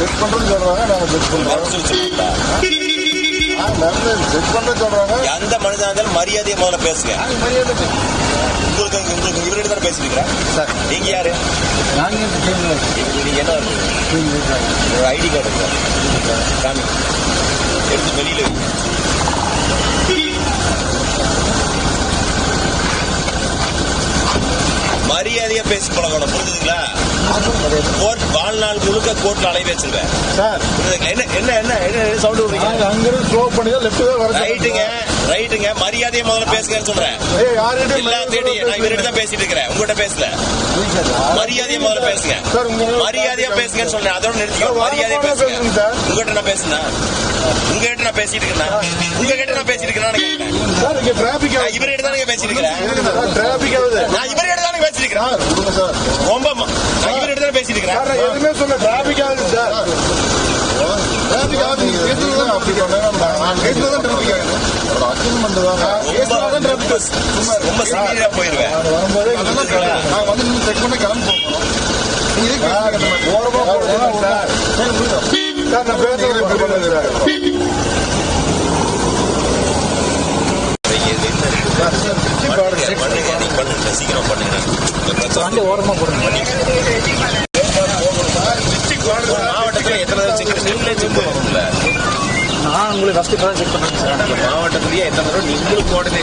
Check பண்றேன்னு சொல்றாங்க நாங்க செக் நடந்து செக் பண்றேன்னு சொல்றாங்க. எந்த மனிதனா இருந்தாலும் மரியாதையை முதல்ல பேசுங்க. மரியாதை. உங்களுக்கு உங்களுக்கு இவர்கிட்ட தானே பேசிட்டு இருக்கிறேன் சார். நீங்க யாரு? நாங்க என்ன? ஒரு ஐடி கார்டு இருக்கா. மரியாதையா பேசி பழகணும் புரிஞ்சுதுங்களா? கோர்ட் வாழ்நாள் முழுக்க கோர்ட்ல அலைய வச்சிருவேன். சார். புரியுதுங்களா? என்ன என்ன என்ன என்ன சவுண்ட் விடுறீங்க? நாங்க அங்கிருந்து ஸ்லோ பண்ணி தான் லெஃப்ட் தான் வர ரைட்டுங்க ரைட்டுங்க. மரியாதையை முதல்ல பேசுங்கன்னு சொல்றேன். ஏய் யார்கிட்ட நான் இவர்கிட்ட தான் பேசிட்டு இருக்கிறேன். உங்ககிட்ட பேசல. மரியாதையை முதல்ல பேசுங்க. மரியாதையா பேசுங்கன்னு சொன்னேன் அதோட நிறுத்திக்கோ சார், மரியாதையா பேசுங்க. உங்ககிட்ட நான் பேசுனேன் உங்ககிட்ட நான் பேசிட்டு இருக்கேன்? உங்ககிட்ட நான் பேசிட்டு இருக்கேன்? இவர்கிட்ட தானே பேசிட்டு இருக்கிறேன் நான் இவர்கிட்ட தானே பேசிட்டு இருக்கிறேன் ரொம்ப பேசிட்டு எதுவுமே சொல்ல டிராபிக் ஆகுது சார் டிராபிக் ஆகுது நீங்க பேசுறது தான் அப்படி பண்ணா நான் பேசுறது தான் டிராபிக் ஆகுது ஒரு அக்ரிமெண்ட் தான் பேசுறது தான் ரொம்ப டிராபிக் ரொம்ப சீரியஸா போயிருவேன் நான் வரும்போதே நான் வந்து நீங்க செக் பண்ணி கிளம்பி போகணும் ஓரமா போகணும் சார் சார் நான் பேசுறது இப்படி பண்ணுங்க சார் பண்ணுங்க பண்ணுங்க பண்ணுங்க சீக்கிரம் பண்ணுங்க. பிரச்சனை ஓரமா போடுங்க. மாவட்டத்துல எத்தனை தடவை செக் நீங்களே செக் பண்ணணும்ல. நான் உங்களுக்கு தான் செக் பண்ணேன் சார் மாவட்டத்திலேயே எத்தனை தடவை நீங்களும் கோஆர்டினேட்